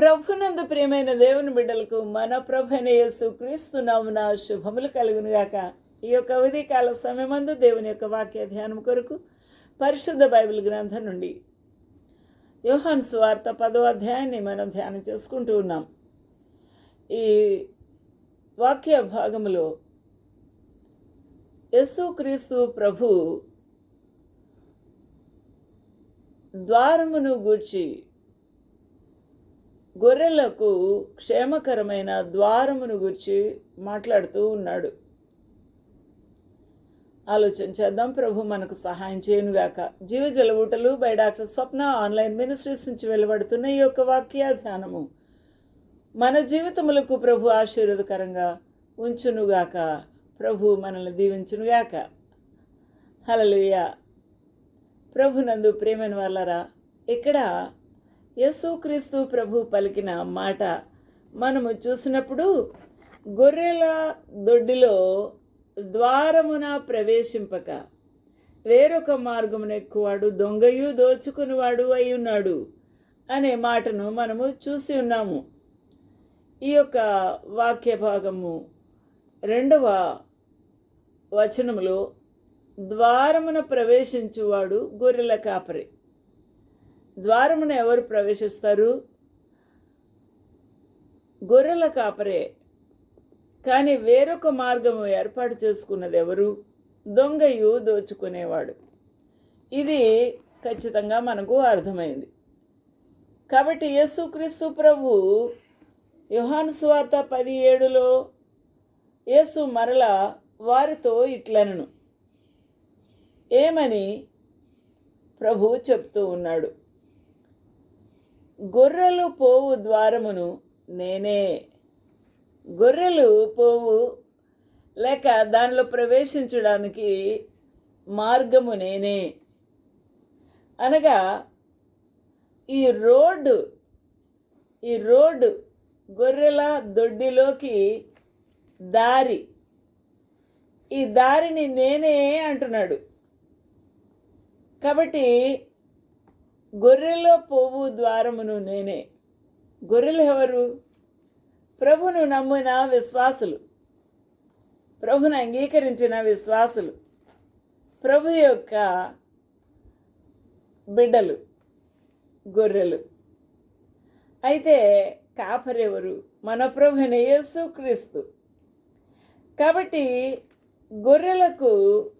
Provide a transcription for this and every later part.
ప్రభునందు ప్రియమైన దేవుని బిడ్డలకు మన ప్రభైన యేసు క్రీస్తు నామున శుభములు కలుగునుగాక. ఈ యొక్క ఉదయకాల సమయమందు దేవుని యొక్క వాక్య ధ్యానం కొరకు పరిశుద్ధ బైబిల్ గ్రంథం నుండి యోహాన్ స్వార్త పదో అధ్యాయాన్ని మనం ధ్యానం చేసుకుంటూ ఉన్నాం. ఈ వాక్య భాగములో యేసుక్రీస్తు ప్రభు ద్వారమును గూర్చి గొర్రెలకు క్షేమకరమైన ద్వారమును గురించి మాట్లాడుతూ ఉన్నాడు. ఆలోచన చేద్దాం ప్రభు మనకు సహాయం చేయనుగాక జీవజల ఊటలు by doctor Swapna online ministries నుంచి వెలువడుతున్న ఈ యొక్క వాక్య ధ్యానము మన జీవితములకు ప్రభు ఆశీర్వదకరంగా ఉంచునుగాక ప్రభు మనల్ని దీవించునుగాక హలలుయ ప్రభునందు ప్రేమైన వాళ్ళరా ఇక్కడ యేసుక్రీస్తు ప్రభు పలికిన మాట మనము చూసినప్పుడు గొర్రెల దొడ్డిలో ద్వారమున ప్రవేశింపక వేరొక మార్గమున ఎక్కువాడు దొంగయు దోచుకునివాడు అయి ఉన్నాడు అనే మాటను మనము చూసి ఉన్నాము. ఈ యొక్క వాక్య భాగము రెండవ వచనములో ద్వారమున ప్రవేశించువాడు గొర్రెల కాపరి. ద్వారమున ఎవరు ప్రవేశిస్తారు? గొర్రెల కాపరే. కానీ వేరొక మార్గము ఏర్పాటు చేసుకున్నది ఎవరు? దొంగయు దోచుకునేవాడు. ఇది ఖచ్చితంగా మనకు అర్థమైంది. కాబట్టి యేసుక్రీస్తు ప్రభు యుహాను స్వార్త పది ఏడులో యేసు మరల వారితో ఇట్లనను. ఏమని? ప్రభు చెప్తూ ఉన్నాడు. గొర్రెలు పోవు ద్వారమును నేనే. గొర్రెలు పోవు లేక దానిలో ప్రవేశించడానికి మార్గము నేనే. అనగా ఈ రోడ్డు ఈ రోడ్డు గొర్రెల దొడ్డిలోకి దారి. ఈ దారిని నేనే అంటున్నాడు. కాబట్టి గొర్రెలో పోవు ద్వారమును నేనే. గొర్రెలు ఎవరు? ప్రభును నమ్మిన విశ్వాసులు. ప్రభును అంగీకరించిన విశ్వాసులు. ప్రభు యొక్క బిడ్డలు గొర్రెలు. అయితే కాపరెవరు మన ప్రభుని యేసు క్రీస్తు. కాబట్టి గొర్రెలకు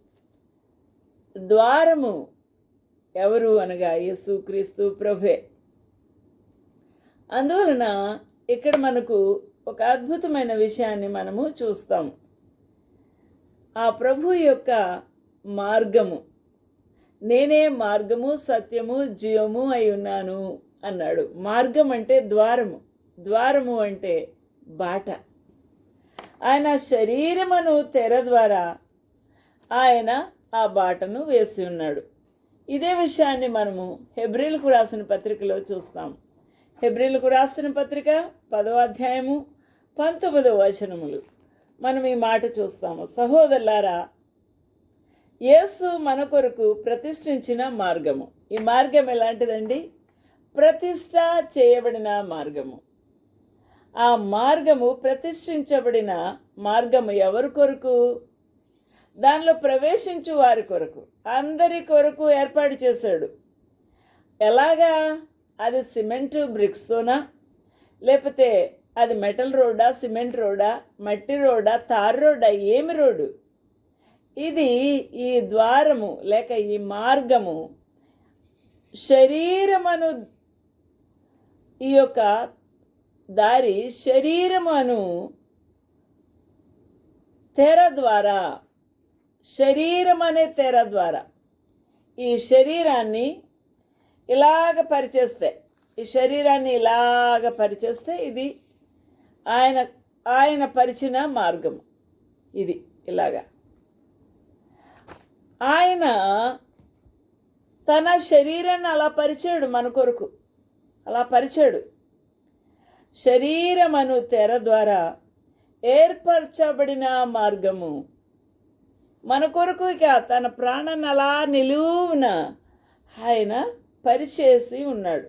ద్వారము ఎవరు అనగా యేసుక్రీస్తు ప్రభే. అందువలన ఇక్కడ మనకు ఒక అద్భుతమైన విషయాన్ని మనము చూస్తాం. ఆ ప్రభు యొక్క మార్గము నేనే మార్గము సత్యము జీవము అయి ఉన్నాను అన్నాడు. మార్గం అంటే ద్వారము ద్వారము అంటే బాట. ఆయన శరీరమును తెర ద్వారా ఆయన ఆ బాటను వేసి ఉన్నాడు. ఇదే విషయాన్ని మనము హెబ్రిల్కు రాసిన పత్రికలో చూస్తాం. హెబ్రిల్కు రాసిన పత్రిక పదో అధ్యాయము పంతొమ్మిదవ వచనములు. మనం ఈ మాట చూస్తాము. సహోదరులారా యేసు మన కొరకు ప్రతిష్ఠించిన మార్గము. ఈ మార్గం ఎలాంటిదండి? ప్రతిష్ట చేయబడిన మార్గము. ఆ మార్గము ప్రతిష్ఠించబడిన మార్గము ఎవరి కొరకు? దానిలో ప్రవేశించు వారి కొరకు అందరి కొరకు ఏర్పాటు చేశాడు. ఎలాగా? అది సిమెంట్ బ్రిక్స్తోనా లేకపోతే అది మెటల్ రోడ్డా సిమెంట్ రోడ్డా మట్టి రోడ్డా తారు రోడ్డా ఏమి రోడ్డు ఇది ఈ ద్వారము లేక ఈ మార్గము శరీరమను ఈ యొక్క దారి శరీరమను తెర ద్వారా శరీరం అనే తెర ద్వారా. ఈ శరీరాన్ని ఇలాగ పరిచేస్తే ఈ శరీరాన్ని ఇలాగ పరిచేస్తే ఇది ఆయన ఆయన పరిచిన మార్గం ఇది ఇలాగా. ఆయన తన శరీరాన్ని అలా పరిచాడు మన కొరకు. అలా పరిచాడు. శరీరమను తెర ద్వారా ఏర్పరచబడిన మార్గము మన కొరకు ఇక తన ప్రాణాన్ని అలా నిలువున ఆయన పరిచేసి ఉన్నాడు.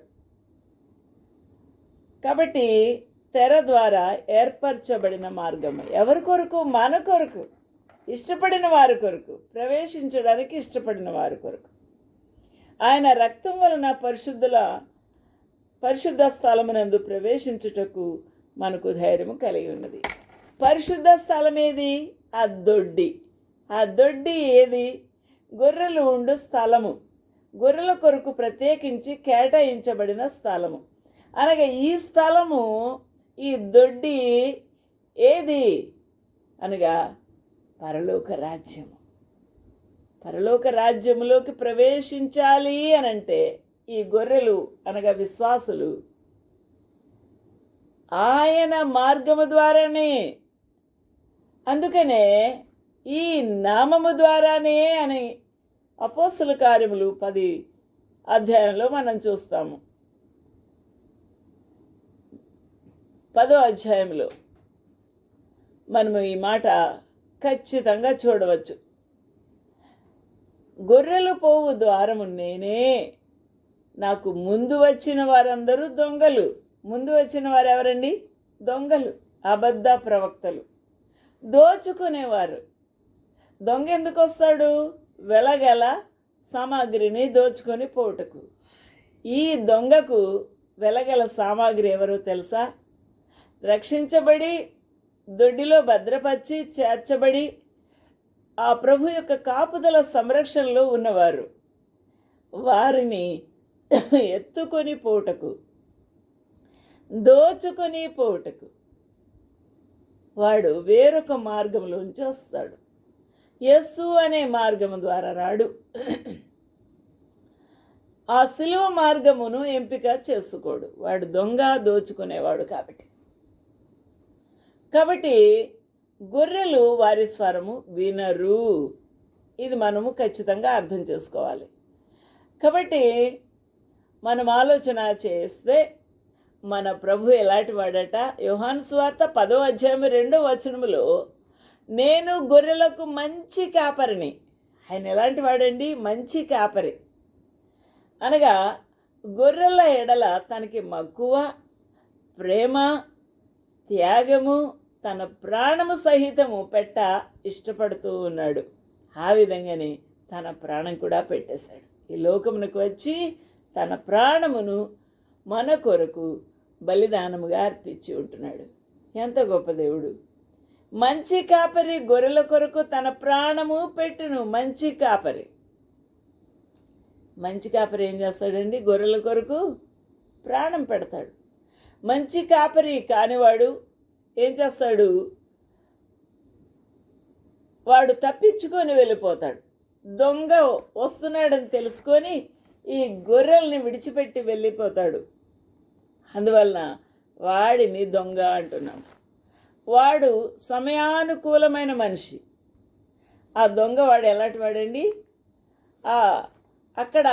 కాబట్టి తెర ద్వారా ఏర్పరచబడిన మార్గం ఎవరి కొరకు? మన కొరకు. ఇష్టపడిన వారి కొరకు. ప్రవేశించడానికి ఇష్టపడిన వారి కొరకు. ఆయన రక్తం వలన పరిశుద్ధుల పరిశుద్ధ స్థలమునందు ప్రవేశించుటకు మనకు ధైర్యం కలిగి ఉన్నది. పరిశుద్ధ స్థలం ఏది ఆ దొడ్డి. ఆ దొడ్డి ఏది? గొర్రెలు ఉండు స్థలము. గొర్రెల కొరకు ప్రత్యేకించి కేటాయించబడిన స్థలము. అనగా ఈ స్థలము ఈ దొడ్డి ఏది? అనగా పరలోక రాజ్యము. పరలోక రాజ్యములోకి ప్రవేశించాలి అని అంటే ఈ గొర్రెలు అనగా విశ్వాసులు ఆయన మార్గము ద్వారానే. అందుకనే ఈ నామము ద్వారానే అని అపోస్తుల కార్యములు పది అధ్యాయంలో మనం చూస్తాము. పదో అధ్యాయంలో మనము ఈ మాట ఖచ్చితంగా చూడవచ్చు. గొర్రెలు పోవు ద్వారము నేనే నాకు ముందు వచ్చిన వారందరూ దొంగలు. ముందు వచ్చిన వారు ఎవరండి? దొంగలు అబద్ధ ప్రవక్తలు. దోచుకునేవారు. దొంగ ఎందుకు వస్తాడు వెలగల సామాగ్రిని దోచుకొని పోటకు. ఈ దొంగకు వెలగల సామాగ్రి ఎవరో తెలుసా? రక్షించబడి దొడ్డిలో భద్రపరిచి చేర్చబడి ఆ ప్రభు యొక్క కాపుదల సంరక్షణలో ఉన్నవారు. వారిని ఎత్తుకొని పోటకు. దోచుకొని పోటకు. వాడు వేరొక మార్గంలోంచి వస్తాడు. యస్సు అనే మార్గము ద్వారా రాడు. ఆ సిలువ మార్గమును ఎంపిక చేసుకోడు. వాడు దొంగ దోచుకునేవాడు కాబట్టి. కాబట్టి గొర్రెలు వారి స్వరము వినరు. ఇది మనము ఖచ్చితంగా అర్థం చేసుకోవాలి. కాబట్టి మనం ఆలోచన చేస్తే మన ప్రభు ఎలాంటి వాడట? యోహాన్ స్వార్త పదో అధ్యాయం రెండో వచనములో నేను గొర్రెలకు మంచి కాపరిని. ఆయన ఎలాంటి వాడండి? మంచి కాపరి. అనగా గొర్రెల ఎడల తనకి మక్కువ ప్రేమ త్యాగము తన ప్రాణము సహితము పెట్ట ఇష్టపడుతూ ఉన్నాడు. ఆ విధంగానే తన ప్రాణం కూడా పెట్టేశాడు. ఈ లోకమునకు వచ్చి తన ప్రాణమును మన కొరకు బలిదానముగా అర్పించి ఉంటున్నాడు. ఎంత గొప్ప దేవుడు. మంచి కాపరి గొర్రెల కొరకు తన ప్రాణము పెట్టును. మంచి కాపరి. మంచి కాపరి ఏం చేస్తాడండి? గొర్రెల కొరకు ప్రాణం పెడతాడు. మంచి కాపరి కానివాడు ఏం చేస్తాడు? వాడు తప్పించుకొని వెళ్ళిపోతాడు. దొంగ వస్తున్నాడని తెలుసుకొని ఈ గొర్రెల్ని విడిచిపెట్టి వెళ్ళిపోతాడు. అందువలన వాడిని దొంగ అంటున్నాం. వాడు సమయానుకూలమైన మనిషి. ఆ దొంగ వాడు ఎలాంటి వాడండి? అక్కడ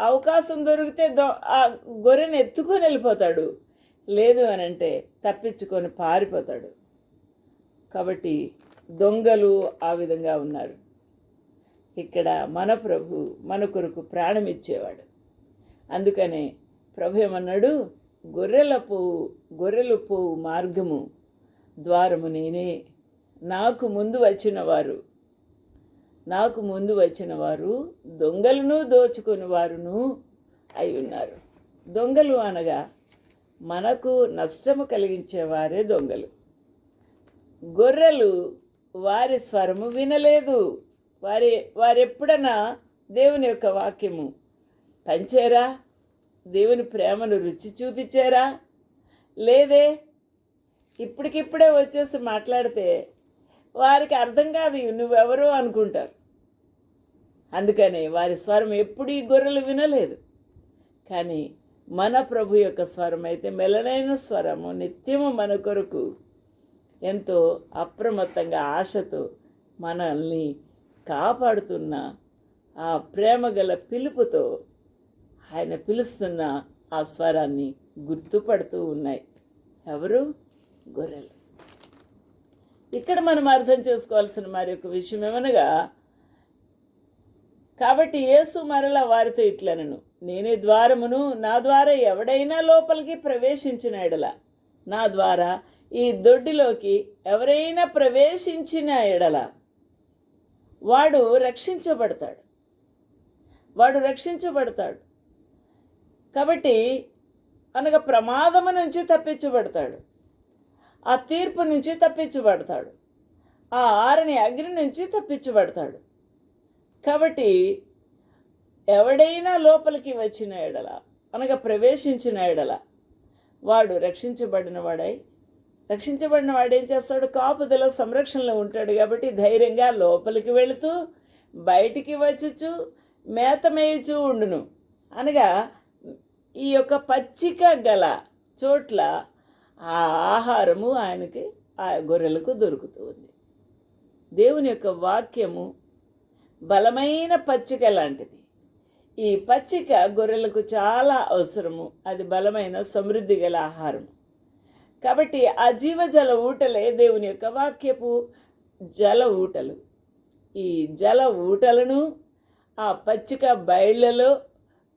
అవకాశం దొరికితే దొ ఆ గొర్రెని ఎత్తుకొని వెళ్ళిపోతాడు. లేదు అని అంటే తప్పించుకొని పారిపోతాడు. కాబట్టి దొంగలు ఆ విధంగా ఉన్నారు. ఇక్కడ మన ప్రభు మన కొరకు ప్రాణం ఇచ్చేవాడు. అందుకనే ప్రభు ఏమన్నాడు? గొర్రెల పోవు గొర్రెలు పోవు మార్గము. ద్వారము నేనే. నాకు ముందు వచ్చిన వారు నాకు ముందు వచ్చిన వారు దొంగలను దోచుకుని వారును అయి ఉన్నారు. దొంగలు అనగా మనకు నష్టము కలిగించేవారే దొంగలు. గొర్రెలు వారి స్వరము వినలేదు. వారి వారెప్పుడన్నా దేవుని యొక్క వాక్యము పంచారా? దేవుని ప్రేమను రుచి చూపించారా? లేదే ఇప్పటికిప్పుడే వచ్చేసి మాట్లాడితే వారికి అర్థం కాదు నువ్వెవరో అనుకుంటారు. అందుకని వారి స్వరం ఎప్పుడు ఈ గొర్రెలు వినలేదు. కానీ మన ప్రభు యొక్క స్వరం అయితే మెలనైన స్వరము నిత్యము మన కొరకు ఎంతో అప్రమత్తంగా ఆశతో మనల్ని కాపాడుతున్న ఆ ప్రేమ గల పిలుపుతో ఆయన పిలుస్తున్న ఆ స్వరాన్ని గుర్తుపడుతూ ఉన్నాయి. ఎవరు? గొర్రెలు. ఇక్కడ మనం అర్థం చేసుకోవాల్సిన మరి ఒక విషయం ఏమనగా కాబట్టి యేసు మరలా వారితో ఇట్లనను నేనే ద్వారమును నా ద్వారా ఎవడైనా లోపలికి ప్రవేశించిన ఎడల నా ద్వారా ఈ దొడ్డిలోకి ఎవరైనా ప్రవేశించిన ఎడల వాడు రక్షించబడతాడు. వాడు రక్షించబడతాడు. కాబట్టి అనగా ప్రమాదము నుంచి తప్పించబడతాడు. ఆ తీర్పు నుంచి తప్పించబడతాడు. ఆ ఆరని అగ్ని నుంచి తప్పించబడతాడు. కాబట్టి ఎవడైనా లోపలికి వచ్చిన ఎడల అనగా ప్రవేశించిన ఎడల వాడు రక్షించబడిన వాడై రక్షించబడిన వాడు ఏం చేస్తాడు? కాపుదల సంరక్షణలో ఉంటాడు కాబట్టి ధైర్యంగా లోపలికి వెళుతూ బయటికి వచ్చుచు మేత మేయుచూ ఉండును. అనగా ఈ యొక్క పచ్చిక గల చోట్ల ఆ ఆహారము ఆయనకి ఆ గొర్రెలకు దొరుకుతూ ఉంది. దేవుని యొక్క వాక్యము బలమైన పచ్చిక లాంటిది. ఈ పచ్చిక గొర్రెలకు చాలా అవసరము. అది బలమైన సమృద్ధి గల ఆహారం కాబట్టి ఆ జీవజల ఊటలే దేవుని యొక్క వాక్యపు జల ఊటలు. ఈ జల ఊటలను ఆ పచ్చిక బయళ్ళలో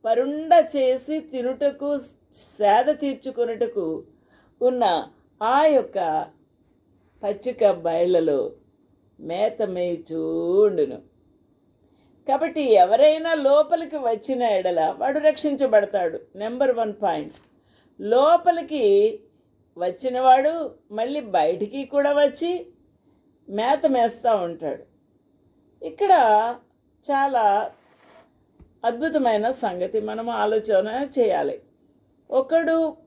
పరుండ చేసి తినుటకు సేద తీర్చుకొనుటకు ఉన్న ఆ యొక్క పచ్చిక బయళ్ళలో మేత మేయుచూండును కాబట్టి ఎవరైనా లోపలికి వచ్చిన ఎడల వాడు రక్షించబడతాడు. Number one point. లోపలికి వచ్చినవాడు మళ్ళీ బయటికి కూడా వచ్చి మేత మేస్తూ ఉంటాడు. ఇక్కడ చాలా అద్భుతమైన సంగతి మనం ఆలోచన చేయాలి. ఒకడు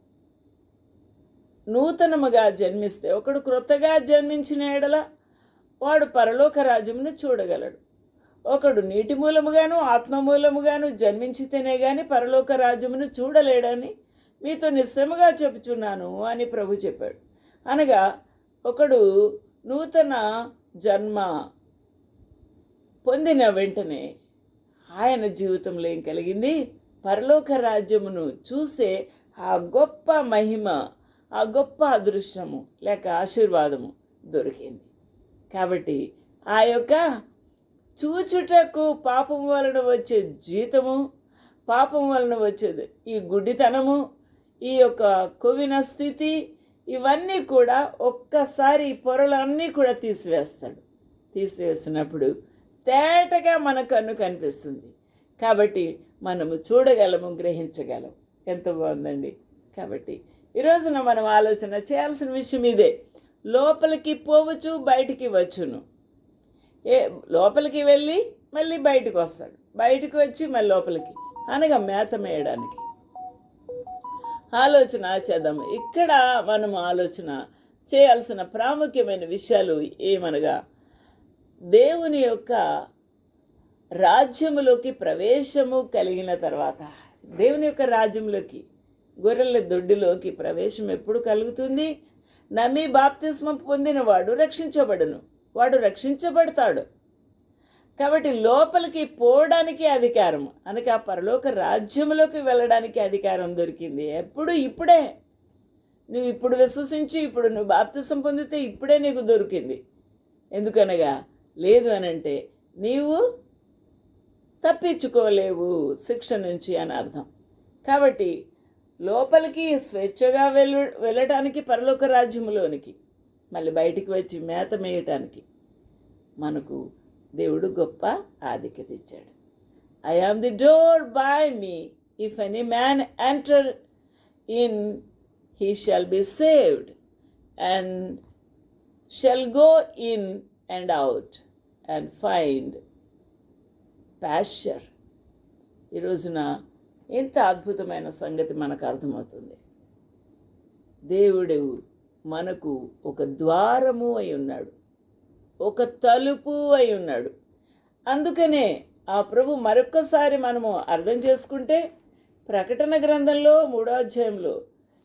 నూతనముగా జన్మిస్తే ఒకడు క్రొత్తగా జన్మించిన ఎడల వాడు పరలోక రాజ్యమును చూడగలడు. ఒకడు నీటి మూలముగాను ఆత్మ మూలముగాను జన్మించితేనే గాని పరలోక రాజ్యమును చూడలేడని మీతో నిశ్చయముగా చెప్పుచున్నాను అని ప్రభు చెప్పాడు. అనగా ఒకడు నూతన జన్మ పొందిన వెంటనే ఆయన జీవితంలో ఏం కలిగింది? పరలోక రాజ్యమును చూసే ఆ గొప్ప మహిమ ఆ గొప్ప అదృశ్యము లేక ఆశీర్వాదము దొరికింది. కాబట్టి ఆ యొక్క చూచుటకు పాపం వలన వచ్చే జీతము పాపం వలన వచ్చేది ఈ గుడ్డితనము ఈ యొక్క కొవిన స్థితి ఇవన్నీ కూడా ఒక్కసారి పొరలన్నీ కూడా తీసివేస్తాడు. తీసివేసినప్పుడు తేటగా మన కన్ను కనిపిస్తుంది. కాబట్టి మనము చూడగలము గ్రహించగలం. ఎంత బాగుందండి. కాబట్టి ఈ రోజున మనం ఆలోచన చేయాల్సిన విషయం ఇదే. లోపలికి పోవచ్చు బయటికి వచ్చును. ఏ లోపలికి వెళ్ళి మళ్ళీ బయటకు వస్తాడు. బయటకు వచ్చి మళ్ళీ లోపలికి. అనగా మేత మేయడానికి. ఆలోచన చేద్దాము ఇక్కడ మనం ఆలోచన చేయాల్సిన ప్రాముఖ్యమైన విషయాలు ఏమనగా దేవుని యొక్క రాజ్యములోకి ప్రవేశము కలిగిన తర్వాత దేవుని యొక్క రాజ్యంలోకి గొర్రెల దొడ్డిలోకి ప్రవేశం ఎప్పుడు కలుగుతుంది? నమ్మి బాప్తిస్మ పొందినవాడు రక్షించబడును. వాడు రక్షించబడతాడు. కాబట్టి లోపలికి పోవడానికి అధికారం. అనగా పరలోక రాజ్యంలోకి వెళ్ళడానికి అధికారం దొరికింది. ఎప్పుడు? ఇప్పుడే. నువ్వు ఇప్పుడు విశ్వసించి ఇప్పుడు నువ్వు బాప్తిసం పొందితే ఇప్పుడే నీకు దొరికింది. ఎందుకనగా? లేదు అని అంటే నీవు తప్పించుకోలేవు. శిక్ష నుంచి అని అర్థం కాబట్టి లోపలికి స్వేచ్ఛగా వెళ్ళు వెళ్ళటానికి పరలోక రాజ్యములోనికి మళ్ళీ బయటికి వచ్చి మేత మేయటానికి మనకు దేవుడు గొప్ప ఆధిక్యత ఇచ్చాడు I am the door by me if any man enter in he shall be saved and shall go in and out and find pasture ఈ ఇంత అద్భుతమైన సంగతి మనకు అర్థమవుతుంది. దేవుడు మనకు ఒక ద్వారము అయి ఉన్నాడు. ఒక తలుపు అయి ఉన్నాడు. అందుకనే ఆ ప్రభు మరొక్కసారి మనము అర్థం చేసుకుంటే ప్రకటన గ్రంథంలో మూడో అధ్యాయంలో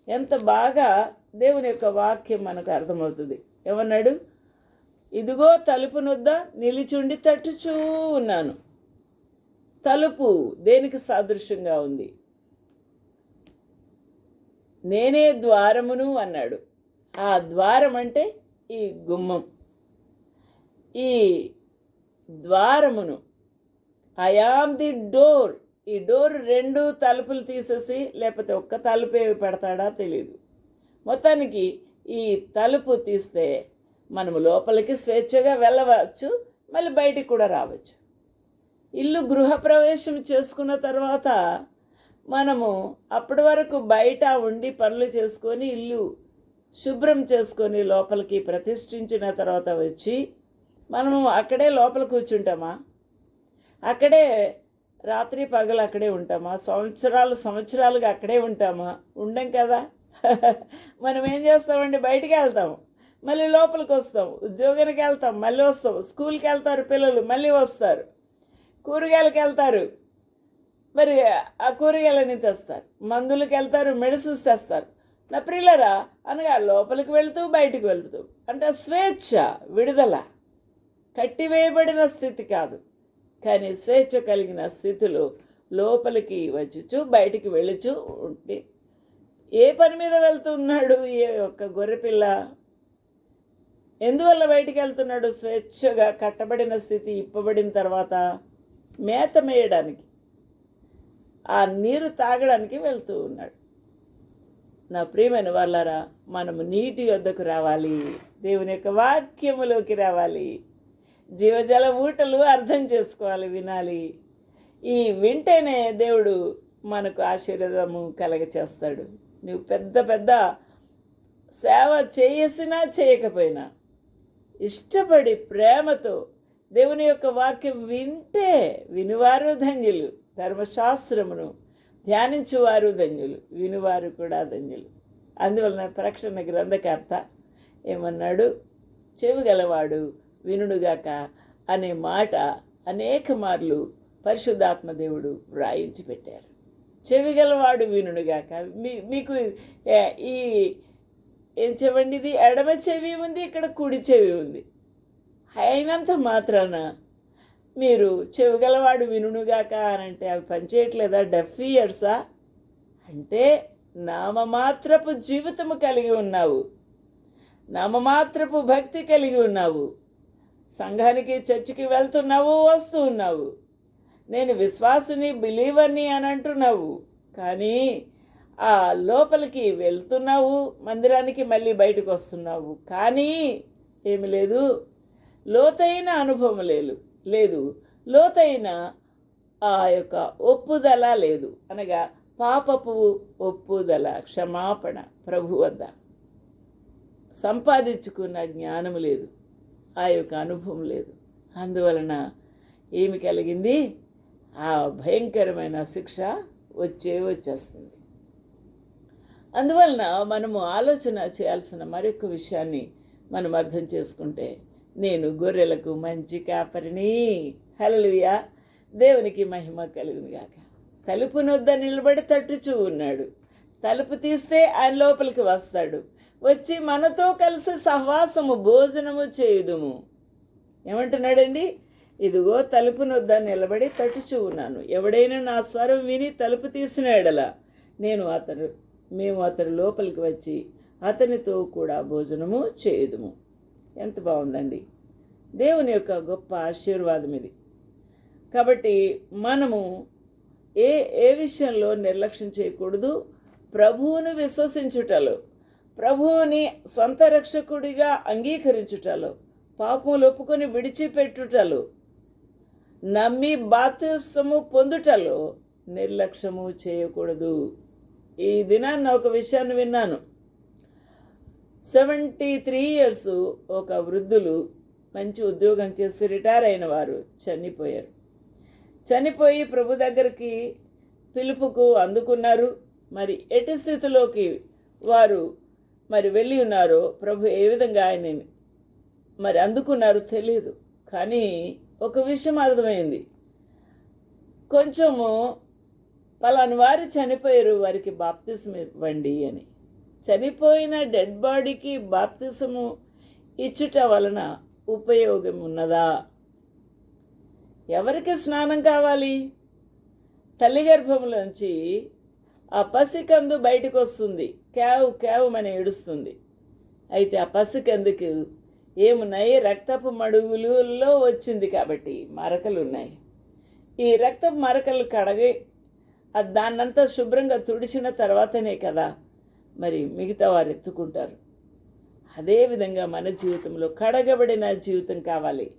ఎంత బాగా దేవుని యొక్క వాక్యం మనకు అర్థమవుతుంది. ఏమన్నాడు? ఇదిగో తలుపునొద్ద నిలిచుండి తట్టుచూ ఉన్నాను. తలుపు దేనికి సాదృశ్యంగా ఉంది? నేనే ద్వారమును అన్నాడు. ఆ ద్వారం అంటే ఈ గుమ్మం. ఈ ద్వారమును ఐ ఆమ్ ది డోర్ ఈ డోర్ రెండు తలుపులు తీసేసి లేకపోతే ఒక్క తలుపే పెడతాడా తెలియదు మొత్తానికి ఈ తలుపు తీస్తే మనము లోపలికి స్వేచ్ఛగా వెళ్ళవచ్చు మళ్ళీ బయటికి కూడా రావచ్చు. ఇల్లు గృహప్రవేశం చేసుకున్న తర్వాత మనము అప్పటి వరకు బయట ఉండి పనులు చేసుకొని ఇల్లు శుభ్రం చేసుకొని లోపలికి ప్రతిష్ఠించిన తర్వాత వచ్చి మనము అక్కడే లోపల కూర్చుంటామా? అక్కడే రాత్రి పగలు అక్కడే ఉంటామా? సంవత్సరాలు సంవత్సరాలుగా అక్కడే ఉంటామా? ఉండం కదా. మనం ఏం చేస్తామండి? బయటికి వెళ్తాము మళ్ళీ లోపలికి వస్తాం. ఉద్యోగానికి వెళ్తాం. మళ్ళీ వస్తాం. స్కూల్కి వెళ్తారు పిల్లలు. మళ్ళీ వస్తారు. కూరగాయలకు వెళ్తారు మరి ఆ కూరగాయలని తెస్తారు. మందులకు వెళ్తారు మెడిసిన్స్ తెస్తారు. నా ప్రియులరా అనగా లోపలికి వెళుతూ బయటికి వెళుతూ అంటే స్వేచ్ఛ విడుదల. కట్టివేయబడిన స్థితి కాదు. కానీ స్వేచ్ఛ కలిగిన స్థితిలో లోపలికి వచ్చుచు బయటికి వెళ్ళుచు ఉంటే ఏ పని మీద వెళ్తున్నాడు ఏ ఒక్క గొర్రెపిల్ల? ఎందువల్ల బయటికి వెళ్తున్నాడు? స్వేచ్ఛగా కట్టబడిన స్థితి ఇప్పబడిన తర్వాత మేత మేయడానికి ఆ నీరు తాగడానికి వెళ్తూ ఉన్నాడు. నా ప్రియమైన వాళ్ళారా మనము నీటి వద్దకు రావాలి. దేవుని యొక్క వాక్యములోకి రావాలి. జీవజల ఊటలు అర్థం చేసుకోవాలి వినాలి. ఈ వింటేనే దేవుడు మనకు ఆశీర్వాదము కలగచేస్తాడు. నువ్వు పెద్ద పెద్ద సేవ చేసినా చేయకపోయినా ఇష్టపడి ప్రేమతో దేవుని యొక్క వాక్యం వింటే వినివారు ధన్యులు. ధర్మశాస్త్రమును ధ్యానించువారు ధన్యులు. వినువారు కూడా ధన్యులు. అందువలన ప్రకటన గ్రంథకర్త ఏమన్నాడు? చెవిగలవాడు వినుడుగాక అనే మాట అనేక మార్లు పరిశుద్ధాత్మ దేవుడు వ్రాయించి పెట్టారు. చెవిగలవాడు వినుడుగాక. మీ మీకు ఈ ఏం చెవండి ఇది? ఎడమ చెవి ఉంది ఇక్కడ కుడి చెవి ఉంది. అయినంత మాత్రాన మీరు చెవిగలవాడు వినుగాక అని అంటే అవి పనిచేయట్లేదా? డెఫ్ ఇయర్సా? అంటే నామమాత్రపు జీవితము కలిగి ఉన్నావు. నామమాత్రపు భక్తి కలిగి ఉన్నావు. సంఘానికి చర్చికి వెళ్తున్నావు వస్తూ ఉన్నావు. నేను విశ్వాసిని బిలీవర్ని అని అంటున్నావు. కానీ ఆ లోపలికి వెళ్తున్నావు మందిరానికి మళ్ళీ బయటకు వస్తున్నావు. కానీ ఏమి లేదు. లోతైన అనుభవం లేదు లేదు. లోతైన ఆ యొక్క ఒప్పుదల లేదు. అనగా పాపపు ఒప్పుదల క్షమాపణ ప్రభు వద్ద. సంపాదించుకున్న జ్ఞానం లేదు. ఆ యొక్క అనుభవం లేదు. అందువలన ఏమి కలిగింది? ఆ భయంకరమైన శిక్ష వచ్చే వచ్చేస్తుంది. అందువలన మనము ఆలోచన చేయాల్సిన మరొక విషయాన్ని మనం అర్థం చేసుకుంటే నేను గొర్రెలకు మంచి కాపరిని. హలలుయా దేవునికి మహిమ కలుగునుగాక తలుపునొద్ద నిలబడి తట్టుచూ ఉన్నాడు. తలుపు తీస్తే ఆయన లోపలికి వస్తాడు. వచ్చి మనతో కలిసి సహవాసము భోజనము చేయుదుము. ఏమంటున్నాడండి? ఇదిగో తలుపునొద్ద నిలబడి తట్టుచూ ఉన్నాను. ఎవడైనా నా స్వరం విని తలుపు తీసిన నేను అతను మేము అతని లోపలికి వచ్చి అతనితో కూడా భోజనము చేయుదుము. ఎంత బాగుందండి. దేవుని యొక్క గొప్ప ఆశీర్వాదం ఇది. కాబట్టి మనము ఏ ఏ విషయంలో నిర్లక్ష్యం చేయకూడదు. ప్రభువును విశ్వసించుటలో ప్రభువుని సొంత రక్షకుడిగా అంగీకరించుటలో పాపములు ఒప్పుకొని విడిచిపెట్టుటలో నమ్మి బాధ్యస్థము పొందుటలో నిర్లక్ష్యము చేయకూడదు. ఈ దినాన్న ఒక విషయాన్ని విన్నాను. సెవెంటీ త్రీ ఇయర్స్ ఒక వృద్ధులు మంచి ఉద్యోగం చేసి రిటైర్ అయిన వారు చనిపోయారు. చనిపోయి ప్రభు దగ్గరికి పిలుపుకు అందుకున్నారు. మరి ఎటు స్థితిలోకి వారు మరి వెళ్ళి ఉన్నారో ప్రభు ఏ విధంగా ఆయనని మరి అందుకున్నారు తెలియదు కానీ ఒక విషయం అర్థమైంది. కొంచెము పలాని వారు చనిపోయారు వారికి బాప్తిసం ఇవ్వండి అని. చనిపోయిన డెడ్ బాడీకి బాప్తిసము ఇచ్చుట వలన ఉపయోగం ఉన్నదా ఎవరికి స్నానం కావాలి? తల్లి గర్భంలోంచి ఆ పసికందు బయటకు వస్తుంది కేవు కేవమని ఏడుస్తుంది. అయితే ఆ పసికందుకు ఏమున్నాయి? రక్తపు మడుగులలో వచ్చింది కాబట్టి మరకలు ఉన్నాయి ఈ రక్తపు మరకలు కడగి అది దాన్నంతా శుభ్రంగా తుడిచిన తర్వాతనే కదా మరి మిగతా వారు ఎత్తుకుంటారు. అదేవిధంగా మన జీవితంలో కడగబడిన జీవితం కావాలి.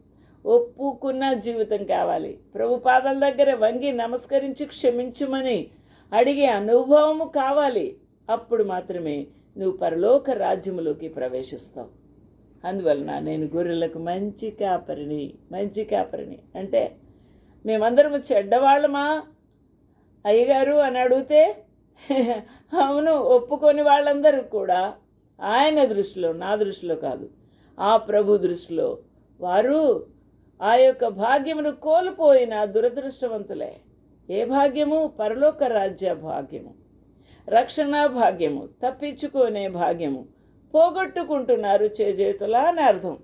ఒప్పుకున్న జీవితం కావాలి. ప్రభు పాదాల దగ్గర వంగి నమస్కరించి క్షమించుమని అడిగే అనుభవము కావాలి. అప్పుడు మాత్రమే నువ్వు పరలోక రాజ్యములోకి ప్రవేశిస్తావు. అందువలన నేను గొర్రెలకు మంచి కాపరిని మంచి కాపరిని. అంటే మేమందరము చెడ్డవాళ్ళమా? అయ్యగారు అని అడిగితే అవును ఒప్పుకొని వాళ్ళందరూ కూడా ఆయన దృష్టిలో నా దృష్టిలో కాదు ఆ ప్రభు దృష్టిలో వారు ఆ యొక్క భాగ్యమును కోల్పోయిన దురదృష్టవంతులే. ఏ భాగ్యము? పరలోక రాజ్య భాగ్యము. రక్షణ భాగ్యము తప్పించుకునే భాగ్యము. పోగొట్టుకుంటున్నారు చేజేతులా అని అర్థం.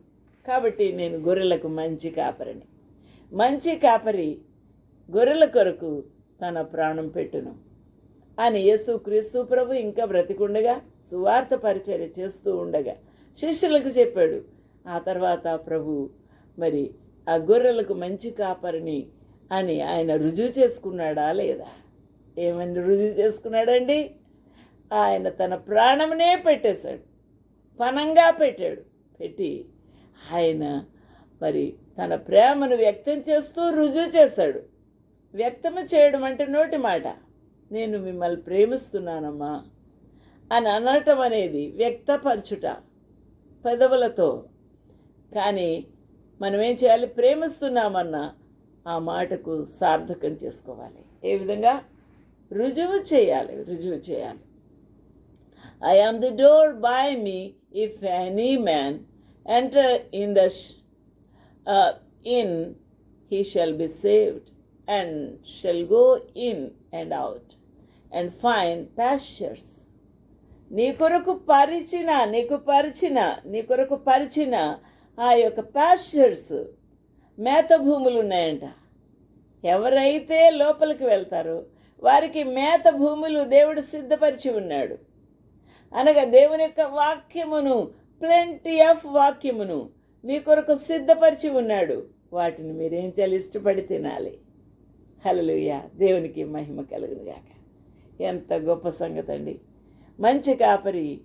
కాబట్టి నేను గొర్రెలకు మంచి కాపరిని. మంచి కాపరి గొర్రెల కొరకు తన ప్రాణం పెట్టును. అని యేసు క్రీస్తు ప్రభు ఇంకా బ్రతికుండగా సువార్త పరిచర్య చేస్తూ ఉండగా శిష్యులకు చెప్పాడు. ఆ తర్వాత ప్రభు మరి ఆ గొర్రెలకు మంచి కాపరిని అని ఆయన రుజువు చేసుకున్నాడా లేదా? ఏమని రుజువు చేసుకున్నాడండి? ఆయన తన ప్రాణమునే పెట్టేశాడు. పనంగా పెట్టాడు. పెట్టి ఆయన మరి తన ప్రేమను వ్యక్తం చేస్తూ రుజువు చేశాడు. వ్యక్తము చేయడం అంటే నోటి మాట. నేను మిమ్మల్ని ప్రేమిస్తున్నానమ్మా అని అనటం అనేది వ్యక్తపరచుట పెదవులతో. కానీ మనం ఏం చేయాలి? ప్రేమిస్తున్నామన్న ఆ మాటకు సార్థకం చేసుకోవాలి. ఏ విధంగా? రుజువు చేయాలి రుజువు చేయాలి. I am the door by me if any man enter in the in he shall be saved and shall go in and out and find pastures నీ కొరకు పరిచిన నీకు పరిచిన నీ కొరకు పరిచిన ఆ యొక్క ప్యాస్చర్స్ మేత భూములు ఉన్నాయంట. ఎవరైతే లోపలికి వెళ్తారో వారికి మేత భూములు దేవుడు సిద్ధపరిచి ఉన్నాడు. అనగా దేవుని యొక్క వాక్యమును ప్లెంటీ ఆఫ్ వాక్యమును మీ కొరకు సిద్ధపరిచి ఉన్నాడు. వాటిని మీరేం చాలా ఇష్టపడి తినాలి. హలలుయ దేవునికి మహిమ కలుగునుగాక గాక. ఎంత గొప్ప సంగతి అండి మంచి కాపరి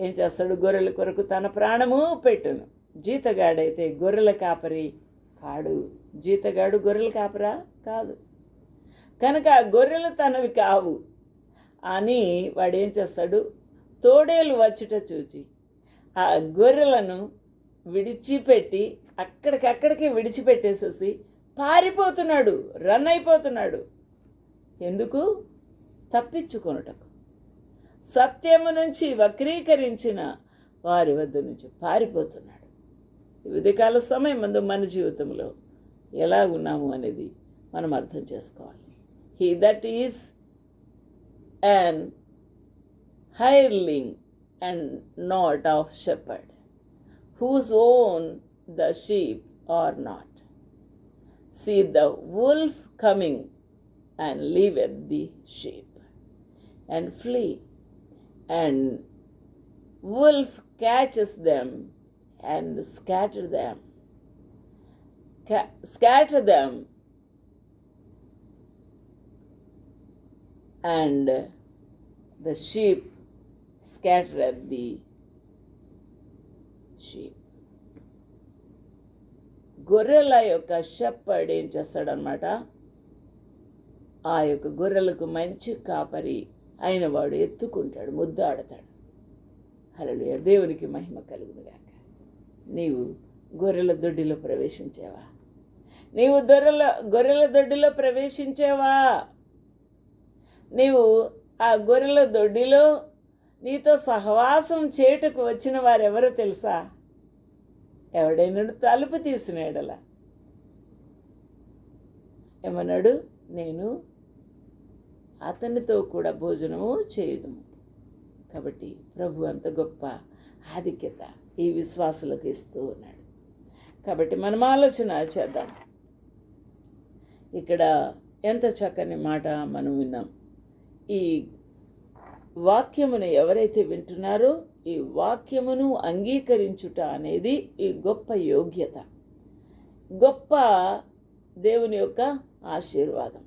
ఏం చేస్తాడు? గొర్రెల కొరకు తన ప్రాణము పెట్టును. జీతగాడైతే గొర్రెల కాపరి కాడు. జీతగాడు గొర్రెల కాపరా? కాదు. కనుక ఆ గొర్రెలు తనవి కావు అని వాడు ఏం చేస్తాడు? తోడేలు వచ్చుట చూచి ఆ గొర్రెలను విడిచిపెట్టి అక్కడికక్కడికి విడిచిపెట్టేసేసి పారిపోతున్నాడు రన్ అయిపోతున్నాడు. ఎందుకు? తప్పించుకొనుటకు. సత్యము నుంచి వక్రీకరించిన వారి వద్ద నుంచి పారిపోతున్నాడు. వివిధ కాల సమయం ముందు మన జీవితంలో ఎలా ఉన్నాము అనేది మనం అర్థం చేసుకోవాలి. He that is an hireling and not of shepherd whose own the sheep are not see the wolf coming and leaveth the sheep and flee, and wolf catches them and scatter them. Ca- scatter them and the sheep scatter at the sheep. గొర్రెల యొక్క shepherd ఏం చేస్తాడనమాట ఆ యొక్క గొర్రెలకు మంచి కాపరి ఆయన వాడు ఎత్తుకుంటాడు ముద్దాడతాడు. హలో దేవునికి మహిమ కలుగునుగాక నీవు గొర్రెల దొడ్డిలో ప్రవేశించావా? నీవు దొర్రెల గొర్రెల దొడ్డిలో ప్రవేశించావా? నీవు ఆ గొర్రెల దొడ్డిలో నీతో సహవాసం చేయుటకు వచ్చిన వారెవరో తెలుసా? ఎవడైనా తలుపు తీసినాడలా ఏమన్నాడు? నేను అతనితో కూడా భోజనము చేయదుము. కాబట్టి ప్రభు అంత గొప్ప ఆధిక్యత ఈ విశ్వాసులకు ఇస్తూ ఉన్నాడు. కాబట్టి మనం ఆలోచన చేద్దాం. ఇక్కడ ఎంత చక్కని మాట మనం విన్నాం. ఈ వాక్యమును ఎవరైతే వింటున్నారో ఈ వాక్యమును అంగీకరించుట అనేది ఈ గొప్ప యోగ్యత. గొప్ప దేవుని యొక్క ఆశీర్వాదం.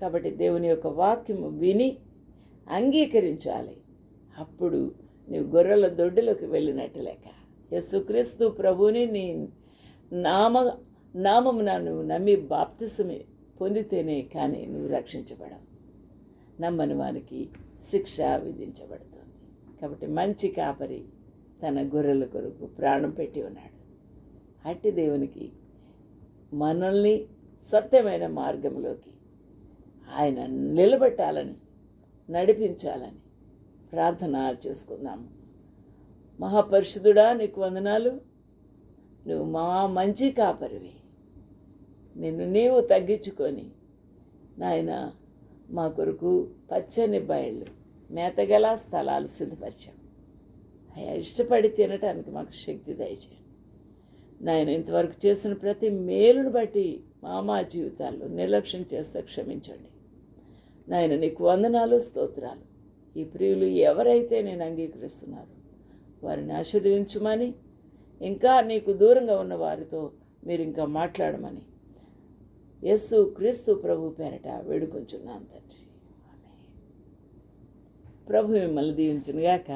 కాబట్టి దేవుని యొక్క వాక్యము విని అంగీకరించాలి. అప్పుడు నీవు గొర్రెల దొడ్డిలోకి వెళ్ళినట్టు లెక్క యేసుక్రీస్తు ప్రభుని నీ నామ నామమున నువ్వు నమ్మి బాప్తిసమే పొందితేనే కానీ నువ్వు రక్షించబడవు. నమ్మని వారికి శిక్ష విధించబడుతుంది. కాబట్టి మంచి కాపరి తన గొర్రెల కొరకు ప్రాణం పెట్టి ఉన్నాడు. అట్టి దేవునికి మనల్ని సత్యమైన మార్గంలోకి ఆయన నిలబెట్టాలని నడిపించాలని ప్రార్థన చేసుకుందాము మహాపరిషుదుడా నీకు వందనాలు. నువ్వు మా మంచి కాపరివి. నిన్ను నీవు తగ్గించుకొని నాయన మా కొరకు పచ్చని బయళ్ళు మేతగల స్థలాలు సిద్ధపరిచాం అయ్యా ఇష్టపడి తినటానికి మాకు శక్తి దయచేయండి నాయన ఇంతవరకు చేసిన ప్రతి మేలును బట్టి మా మా జీవితాల్లో నిర్లక్ష్యం చేస్తే క్షమించండి. నాయన నీకు వందనాలు స్తోత్రాలు. ఈ ప్రియులు ఎవరైతే నేను అంగీకరిస్తున్నారు వారిని ఆశీర్వదించుమని ఇంకా నీకు దూరంగా ఉన్న వారితో మీరు ఇంకా మాట్లాడమని యస్సు క్రీస్తు ప్రభు పేరట వేడుకొంచున్నాను తండ్రి. ప్రభు మిమ్మల్ని దీవించునుగాక.